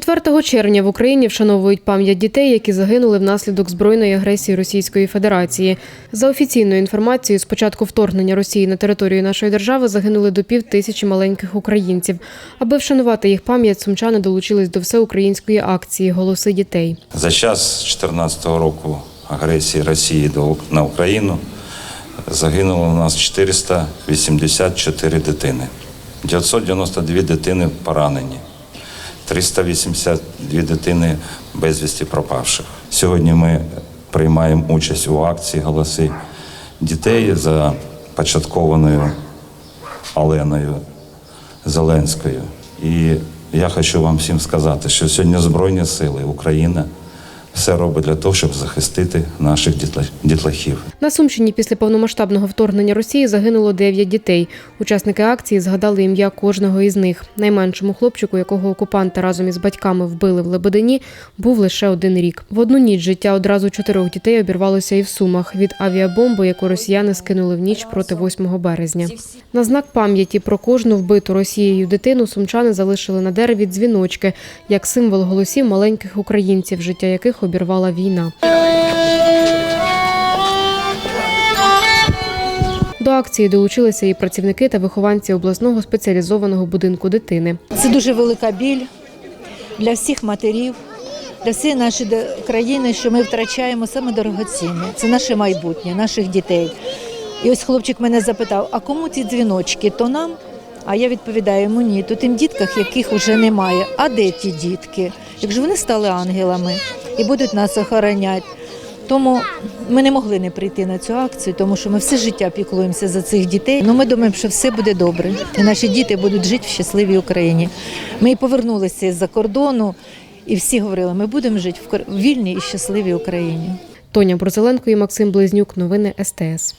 4 червня в Україні вшановують пам'ять дітей, які загинули внаслідок збройної агресії Російської Федерації. За офіційною інформацією, з початку вторгнення Росії на територію нашої держави загинули до пів тисячі маленьких українців. Аби вшанувати їх пам'ять, сумчани долучились до всеукраїнської акції Голоси дітей. За час 2014 року агресії Росії на Україну загинуло у нас 484 дитини. 992 дитини поранені, 382 дитини безвісті пропавших. Сьогодні ми приймаємо участь у акції Голоси дітей за початкованою Оленою Зеленською. І я хочу вам всім сказати, що сьогодні Збройні сили Україна все робить для того, щоб захистити наших дітла- дітлахів. На Сумщині після повномасштабного вторгнення Росії загинуло 9 дітей. Учасники акції згадали ім'я кожного із них. Найменшому хлопчику, якого окупанти разом із батьками вбили в Лебедині, був лише один рік. В одну ніч життя одразу чотирьох дітей обірвалося і в Сумах від авіабомби, яку росіяни скинули в ніч проти 8 березня. На знак пам'яті про кожну вбиту Росією дитину сумчани залишили на дереві дзвіночки як символ голосів маленьких українців, життя яких обірвала війна. До акції долучилися і працівники та вихованці обласного спеціалізованого будинку дитини. Це дуже велика біль для всіх матерів, для всієї нашої країни, що ми втрачаємо саме дорогоцінне. Це наше майбутнє, наших дітей. І ось хлопчик мене запитав: а кому ці дзвіночки? То нам? А я відповідаю йому ні, то тим дітках, яких вже немає. А де ті дітки? Якщо вони стали ангелами і будуть нас охороняти. Тому ми не могли не прийти на цю акцію, тому що ми все життя піклуємося за цих дітей. Ну ми думаємо, що все буде добре, і наші діти будуть жити в щасливій Україні. Ми повернулися з-за кордону, і всі говорили, ми будемо жити в вільній і щасливій Україні. Тоня Борзеленко і Максим Близнюк. Новини СТС.